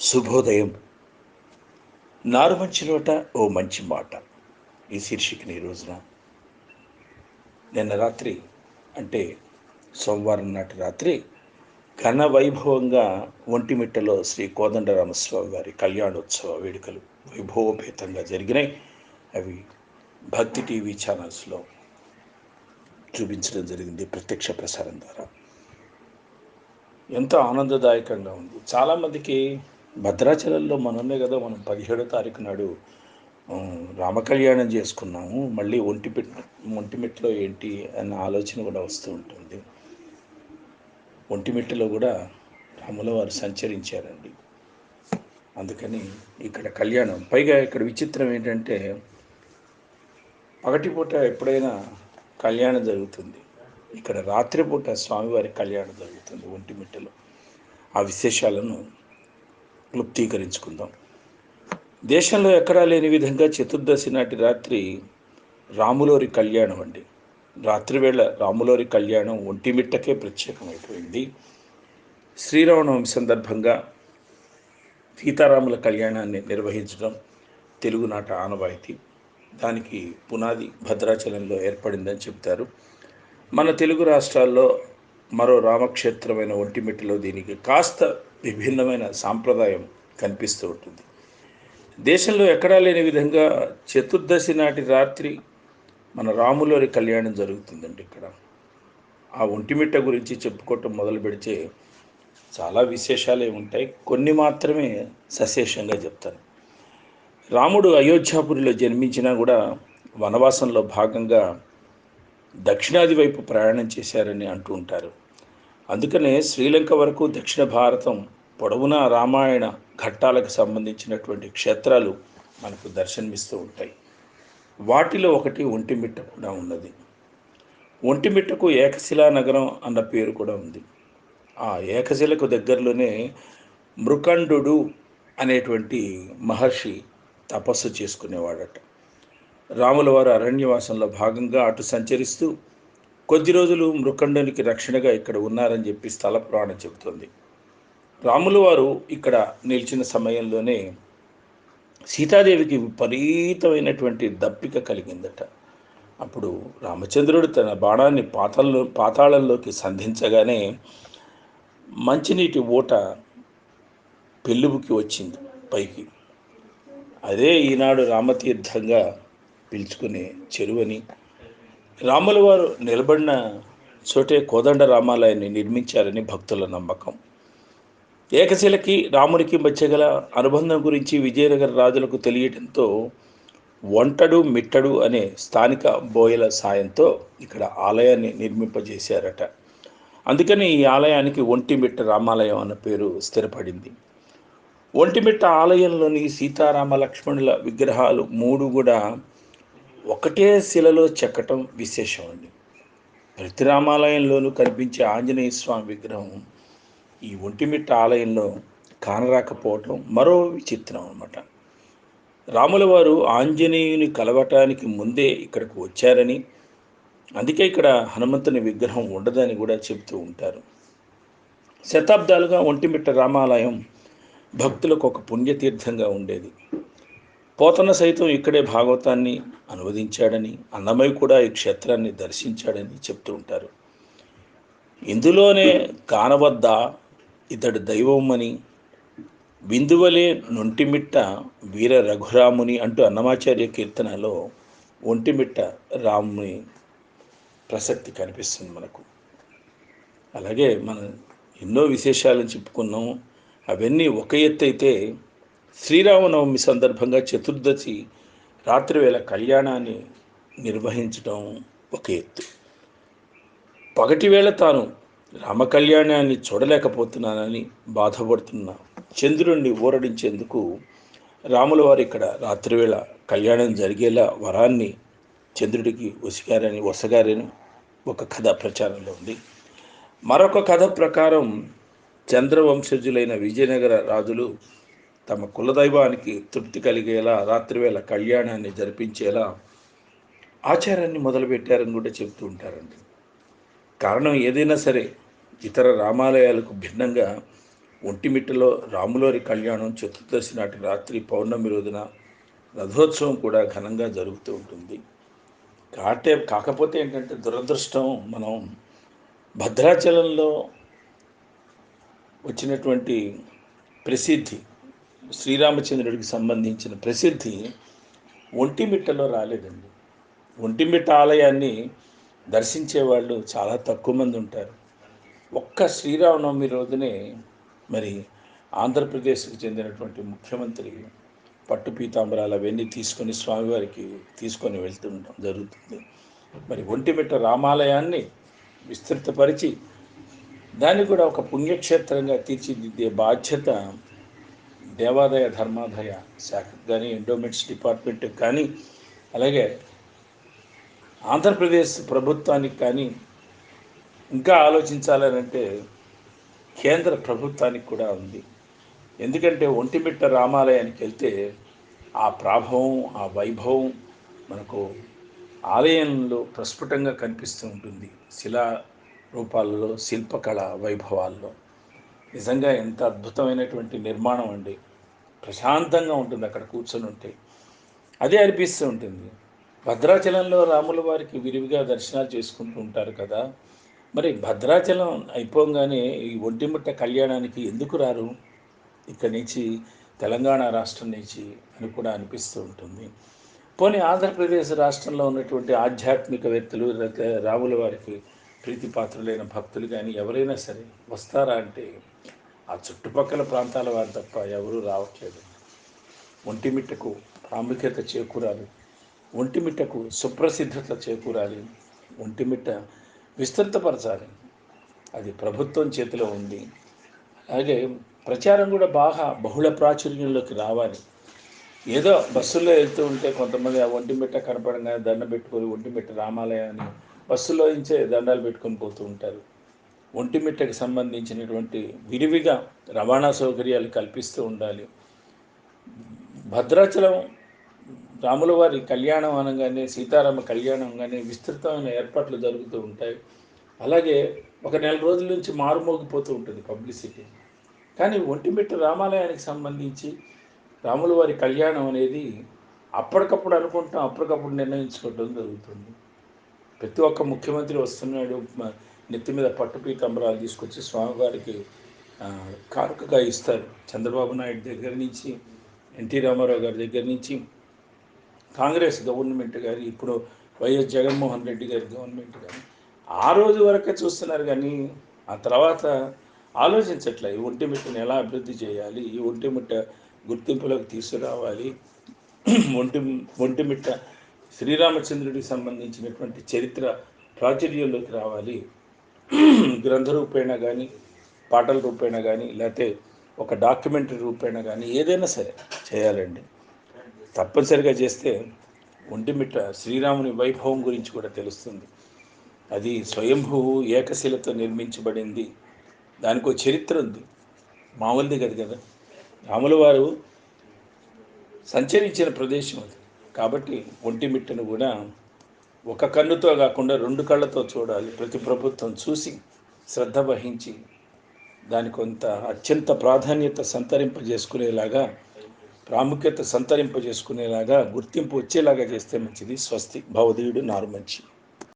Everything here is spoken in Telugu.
శుభోదయం. నారు మంచి నోట ఓ మంచి మాట. ఈ శీర్షికని ఈ రోజున నిన్న రాత్రి అంటే సోమవారం నాటి రాత్రి ఘన వైభవంగా ఒంటిమిట్టలో శ్రీ కోదండరామస్వామి వారి కళ్యాణోత్సవ వేడుకలు వైభవోపేతంగా జరిగినాయి. అవి భక్తి టీవీ ఛానల్స్లో చూపించడం జరిగింది ప్రత్యక్ష ప్రసారం ద్వారా. ఎంతో ఆనందదాయకంగా ఉంది. చాలామందికి భద్రాచలంలో మనమే కదా మనం పదిహేడో తారీఖు నాడు రామకళ్యాణం చేసుకున్నాము. మళ్ళీ ఒంటిమిట్ ఒంటిమిట్టలో ఏంటి అన్న ఆలోచన కూడా వస్తూ ఉంటుంది. ఒంటిమిట్టలో కూడా రాముల వారు సంచరించారండి. అందుకని ఇక్కడ కళ్యాణం. పైగా ఇక్కడ విచిత్రం ఏంటంటే పగటిపూట ఎప్పుడైనా కళ్యాణం జరుగుతుంది. ఇక్కడ రాత్రిపూట స్వామివారి కళ్యాణం జరుగుతుంది ఒంటిమిట్టలో ఆ విశేషాలను క్లుప్తీకరించుకుందాం. దేశంలో ఎక్కడా లేని విధంగా చతుర్దశి నాటి రాత్రి రాములోరి కళ్యాణం అండి. రాత్రివేళ రాములోరి కళ్యాణం ఒంటిమిట్టకే ప్రత్యేకమైపోయింది. శ్రీరామనవమి సందర్భంగా సీతారాముల కళ్యాణాన్ని నిర్వహించడం తెలుగునాట ఆనవాయితీ. దానికి పునాది భద్రాచలంలో ఏర్పడిందని చెప్తారు. మన తెలుగు రాష్ట్రాల్లో మరో రామక్షేత్రమైన ఒంటిమిట్టలో దీనికి కాస్త విభిన్నమైన సాంప్రదాయం కనిపిస్తూ ఉంటుంది. దేశంలో ఎక్కడా లేని విధంగా చతుర్దశి నాటి రాత్రి మన రాములోని కళ్యాణం జరుగుతుందండి ఇక్కడ. ఆ ఒంటిమిట్ట గురించి చెప్పుకోవటం మొదలు పెడితే చాలా విశేషాలే ఉంటాయి. కొన్ని మాత్రమే సశేషంగా చెప్తాను. రాముడు అయోధ్యాపురిలో జన్మించినా కూడా వనవాసంలో భాగంగా దక్షిణాది వైపు ప్రయాణం చేశారని అంటూ ఉంటారు. అందుకనే శ్రీలంక వరకు దక్షిణ భారతం పొడవునా రామాయణ ఘట్టాలకు సంబంధించినటువంటి క్షేత్రాలు మనకు దర్శనమిస్తూ ఉంటాయి. వాటిలో ఒకటి ఒంటిమిట్ట కూడా ఉన్నది. ఒంటిమిట్టకు ఏకశిలా నగరం అన్న పేరు కూడా ఉంది. ఆ ఏకశిలకు దగ్గరలోనే మృకండు అనేటువంటి మహర్షి తపస్సు చేసుకునేవాడట. రాముల వారు అరణ్యవాసంలో భాగంగా అటు సంచరిస్తూ కొద్ది రోజులు మృకండునికి రక్షణగా ఇక్కడ ఉన్నారని చెప్పి స్థల పురాణం చెబుతుంది. రాముల వారు ఇక్కడ నిలిచిన సమయంలోనే సీతాదేవికి విపరీతమైనటువంటి దప్పిక కలిగిందట. అప్పుడు రామచంద్రుడు తన బాణాన్ని పాతాల్లో పాతాళంలోకి సంధించగానే మంచినీటి ఊట పెళ్ళుబుకి వచ్చింది పైకి. అదే ఈనాడు రామతీర్థంగా పిలుచుకునే చెరువని రాముల వారు నిలబడిన చోటే కోదండ రామాలయాన్ని నిర్మించారని భక్తుల నమ్మకం. ఏకశిలకి రామునికి మధ్య గల అనుబంధం గురించి విజయనగర రాజులకు తెలియటంతో వంటడు మిట్టడు అనే స్థానిక బోయల సాయంతో ఇక్కడ ఆలయాన్ని నిర్మింపజేశారట. అందుకని ఈ ఆలయానికి ఒంటిమిట్ట రామాలయం అన్న పేరు స్థిరపడింది. ఒంటిమిట్ట ఆలయంలోని సీతారామ లక్ష్మణుల విగ్రహాలు మూడు కూడా ఒకటే శిలలో చెక్కటం విశేషం అండి. ప్రతి రామాలయంలోనూ కనిపించే ఆంజనేయ స్వామి విగ్రహం ఈ ఒంటిమిట్ట ఆలయంలో కానరాకపోవటం మరో విచిత్రం అనమాట రాముల వారు ఆంజనేయుని కలవటానికి ముందే ఇక్కడికి వచ్చారని అందుకే ఇక్కడ హనుమంతుని విగ్రహం ఉండదని కూడా చెబుతూ ఉంటారు. శతాబ్దాలుగా ఒంటిమిట్ట రామాలయం భక్తులకు ఒక పుణ్యతీర్థంగా ఉండేది. పోతన సైతం ఇక్కడే భాగవతాన్ని అనువదించాడని అన్నమయ్య కూడా ఈ క్షేత్రాన్ని దర్శించాడని చెప్తూ ఉంటారు. ఇందులోనే కానవద్ద ఇతడు దైవమని బిందువలే నొంటిమిట్ట వీర రఘురాముని అంటూ అన్నమాచార్య కీర్తనలో ఒంటిమిట్ట రాముని ప్రసక్తి కనిపిస్తుంది మనకు. అలాగే మనం ఎన్నో విశేషాలను చెప్పుకున్నాం. అవన్నీ ఒక ఎత్తు అయితే శ్రీరామనవమి సందర్భంగా చతుర్దశి రాత్రివేళ కళ్యాణాన్ని నిర్వహించడం ఒక ఎత్తు. పగటివేళ తాను రామకళ్యాణాన్ని చూడలేకపోతున్నానని బాధపడుతున్న చంద్రుణ్ణి ఊరడించేందుకు రాముల వారు ఇక్కడ రాత్రివేళ కళ్యాణం జరిగేలా వరాన్ని చంద్రుడికి వసిగారని వసగారని ఒక కథ ప్రచారంలో ఉంది. మరొక కథ ప్రకారం చంద్రవంశజులైన విజయనగర రాజులు తమ కులదైవానికి తృప్తి కలిగేలా రాత్రివేళ కళ్యాణాన్ని జరిపించేలా ఆచారాన్ని మొదలుపెట్టారని కూడా చెప్తూ ఉంటారండి. కారణం ఏదైనా సరే ఇతర రామాలయాలకు భిన్నంగా ఒంటిమిట్టలో రాములోరి కళ్యాణం చతుర్దశి నాటి రాత్రి పౌర్ణమి రోజున రథోత్సవం కూడా ఘనంగా జరుగుతూ ఉంటుంది. కాటే కాకపోతే ఏంటంటే దురదృష్టం మనం భద్రాచలంలో వచ్చినటువంటి ప్రసిద్ధి శ్రీరామచంద్రుడికి సంబంధించిన ప్రసిద్ధి ఒంటిమిట్టలో రాలేదండి. ఒంటిమిట్ట ఆలయాన్ని దర్శించే వాళ్ళు చాలా తక్కువ మంది ఉంటారు. ఒక్క శ్రీరామనవమి రోజునే మరి ఆంధ్రప్రదేశ్కి చెందినటువంటి ముఖ్యమంత్రి పట్టు పీతాంబరాలు అవన్నీ తీసుకొని స్వామివారికి తీసుకొని వెళ్తుండడం జరుగుతుంది. మరి ఒంటిమిట్ట రామాలయాన్ని విస్తృతపరిచి దాన్ని కూడా ఒక పుణ్యక్షేత్రంగా తీర్చిదిద్దే బాధ్యత దేవాదాయ ధర్మాదాయ శాఖకు కానీ ఎండోమెంట్స్ డిపార్ట్మెంట్కి కానీ అలాగే ఆంధ్రప్రదేశ్ ప్రభుత్వానికి కానీ ఇంకా ఆలోచించాలనంటే కేంద్ర ప్రభుత్వానికి కూడా ఉంది. ఎందుకంటే ఒంటిమిట్ట రామాలయానికి వెళ్తే ఆ ప్రాభవం ఆ వైభవం మనకు ఆలయంలో ప్రస్ఫుటంగా కనిపిస్తూ ఉంటుంది. శిలా రూపాలలో శిల్పకళ వైభవాల్లో. నిజంగా ఎంత అద్భుతమైనటువంటి నిర్మాణం అండి. ప్రశాంతంగా ఉంటుంది అక్కడ కూర్చొని ఉంటే. అదే అనిపిస్తూ ఉంటుంది. భద్రాచలంలో రాముల వారికి విరివిగా దర్శనాలు చేసుకుంటూ ఉంటారు కదా. మరి భద్రాచలం అయిపోగానే ఈ ఒంటిముట్ట కళ్యాణానికి ఎందుకు రారు? ఇక్కడి నుంచి తెలంగాణ రాష్ట్రం నుంచి అని కూడా అనిపిస్తూ ఉంటుంది. పోనీ ఆంధ్రప్రదేశ్ రాష్ట్రంలో ఉన్నటువంటి ఆధ్యాత్మికవేత్తలు వ్యక్తులు రాముల వారికి ప్రీతిపాత్రులైన భక్తులు కానీ ఎవరైనా సరే వస్తారా అంటే ఆ చుట్టుపక్కల ప్రాంతాల వారు తప్ప ఎవరూ రావట్లేదు. ఒంటిమిట్టకు ప్రాముఖ్యత చేకూరాలి. ఒంటిమిట్టకు సుప్రసిద్ధత చేకూరాలి. ఒంటిమిట్ట విస్తృతపరచాలి. అది ప్రభుత్వం చేతిలో ఉంది. అలాగే ప్రచారం కూడా బాగా బహుళ ప్రాచుర్యంలోకి రావాలి. ఏదో బస్సుల్లో వెళ్తూ ఉంటే కొంతమంది ఆ ఒంటిమిట్ట కనపడంగానే దండం పెట్టుకొని ఒంటిమిట్ట రామాలయాన్ని బస్సులో నుంచే దండాలు పెట్టుకొని పోతూ ఉంటారు. ఒంటిమిట్టకి సంబంధించినటువంటి విరివిగా రవాణా సౌకర్యాలు కల్పిస్తూ ఉండాలి. భద్రాచలం రాములవారి కళ్యాణం అనగానే సీతారామ కళ్యాణం కానీ విస్తృతమైన ఏర్పాట్లు జరుగుతూ ఉంటాయి. అలాగే ఒక నెల రోజుల నుంచి మారుమోగిపోతూ ఉంటుంది పబ్లిసిటీ. కానీ ఒంటిమిట్ట రామాలయానికి సంబంధించి రాములవారి కళ్యాణం అనేది అప్పటికప్పుడు అనుకుంటాం అప్పటికప్పుడు నిర్ణయించుకోవడం జరుగుతుంది. ప్రతి ఒక్క ముఖ్యమంత్రి వస్తున్నాడు నెత్తి మీద పట్టు పీతాంబరాలు తీసుకొచ్చి స్వామివారికి కానుకగా ఇస్తారు. చంద్రబాబు నాయుడు దగ్గర నుంచి ఎన్టీ రామారావు గారి దగ్గర నుంచి కాంగ్రెస్ గవర్నమెంట్ గారి ఇప్పుడు వైఎస్ జగన్మోహన్ రెడ్డి గారి గవర్నమెంట్ కానీ ఆ రోజు వరకే చూస్తున్నారు. కానీ ఆ తర్వాత ఆలోచించట్లే. ఈ ఒంటిమిట్టని ఎలా అభివృద్ధి చేయాలి? ఈ ఒంటిమిట్ట గుర్తింపులోకి తీసుకురావాలి? ఒంటి ఒంటిమిట్ట శ్రీరామచంద్రుడికి సంబంధించినటువంటి చరిత్ర ప్రాచుర్యంలోకి రావాలి? గ్రంథ రూపేణ కానీ పాటల రూపేణ కానీ లేకపోతే ఒక డాక్యుమెంటరీ రూపేణ కానీ ఏదైనా సరే చేయాలండి. తప్పనిసరిగా చేస్తే ఒంటిమిట్ట శ్రీరాముని వైభవం గురించి కూడా తెలుస్తుంది. అది స్వయంభూ ఏకశిలతో నిర్మించబడింది. దానికి ఒక చరిత్ర ఉంది. మామూలుది కదా కదా. రాముల వారు సంచరించిన ప్రదేశం అది. కాబట్టి ఒంటిమిట్టను కూడా ఒక కన్నుతో కాకుండా రెండు కళ్ళతో చూడాలి. ప్రతి ప్రభుత్వం చూసి శ్రద్ధ వహించి దాని కొంత అత్యంత ప్రాధాన్యత సంతరింపజేసుకునేలాగా ప్రాముఖ్యత సంతరింపజేసుకునేలాగా గుర్తింపు వచ్చేలాగా చేస్తే మంచిది. స్వస్తి భవదీయుడు నారు మంచి.